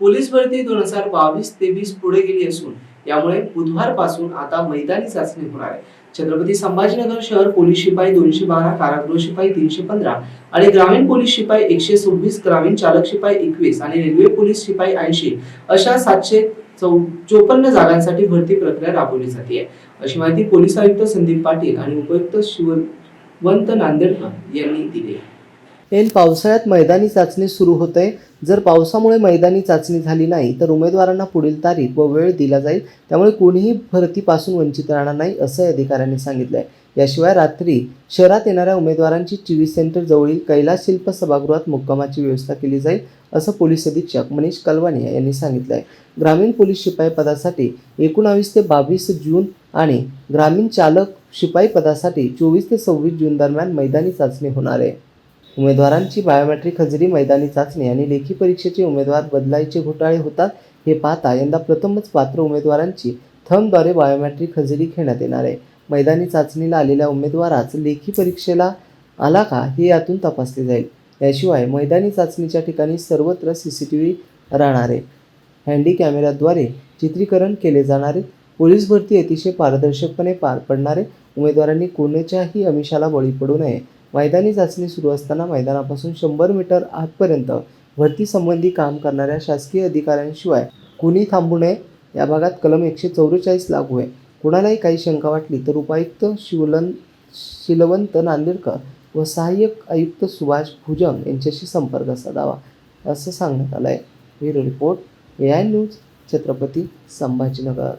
Police भरती दोन हजार बावीस तेवीस पुढे गेली असून यामुळे बुधवारपासून आता मैदानी चाचणी होणार आहे. छत्रपती संभाजीनगर शहर पोलीस शिपाई दोनशे बारा कारागृह शिपाई तीनशे पंधरा आणि ग्रामीण पोलीस शिपाई एकशे सव्वीस ग्रामीण चालक शिपाई एकवीस आणि रेल्वे पोलीस शिपाई ऐंशी अशा सातशे चौ चोपन्न जागांसाठी भरती प्रक्रिया राबवली जाते. अशी माहिती पोलीस आयुक्त संदीप पाटील आणि उपायुक्त शिववंत नांदेडकर यांनी दिली ऐन पावसाळ्यात मैदानी चाचणी सुरू होते. जर पावसामुळे मैदानी चाचणी झाली नाही तर उमेदवारांना पुढील तारीख व वेळ दिला जाईल. त्यामुळे कोणीही भरतीपासून वंचित राहणार नाही असं अधिकाऱ्यांनी सांगितलं आहे याशिवाय रात्री शहरात येणाऱ्या उमेदवारांची टी सेंटर जवळील कैलास शिल्प सभागृहात मुक्कामाची व्यवस्था केली जाईल असं पोलीस अधीक्षक मनीष कलवानिया यांनी सांगितलं आहे ग्रामीण पोलीस शिपाई पदासाठी एकोणावीस ते बावीस जून आणि ग्रामीण चालक शिपाई पदासाठी चोवीस ते सव्वीस जून दरम्यान मैदानी चाचणी होणार आहे. उमेदवारांची बायोमेट्रिक हजेरी मैदानी चाचणी आणि लेखी परीक्षेचे उमेदवार बदलायचे घोटाळे होतात हे पाहता यंदा प्रथमच पात्र उमेदवारांची थंबद्वारे बायोमेट्रिक हजेरी घेण्यात येणार आहे. मैदानी चाचणीला आलेल्या उमेदवाराच लेखी परीक्षेला आला का हे यातून तपासले जाईल. याशिवाय मैदानी चाचणीच्या ठिकाणी सर्वत्र सी सी टी व्ही राहणार आहे. हँडी कॅमेऱ्याद्वारे चित्रीकरण केले जाणारे पोलीस भरती अतिशय पारदर्शकपणे पार पडणारे उमेदवारांनी कोणाच्याही अमिषाला बळी पडू नये. मैदानी चाचणी सुरू असताना मैदानापासून शंभर मीटर आतपर्यंत भरतीसंबंधी काम करणाऱ्या शासकीय अधिकाऱ्यांशिवाय कुणी थांबू नये. या भागात कलम एकशे चौवेचाळीस लागू आहे. कुणालाही काही शंका वाटली तर उपायुक्त शिवलन शिलवंत नांदेडकर व सहाय्यक आयुक्त सुभाष भुजंग यांच्याशी संपर्क साधावा असं सांगण्यात आलं आहे bureau report A I news Chhatrapati Sambhajinagar.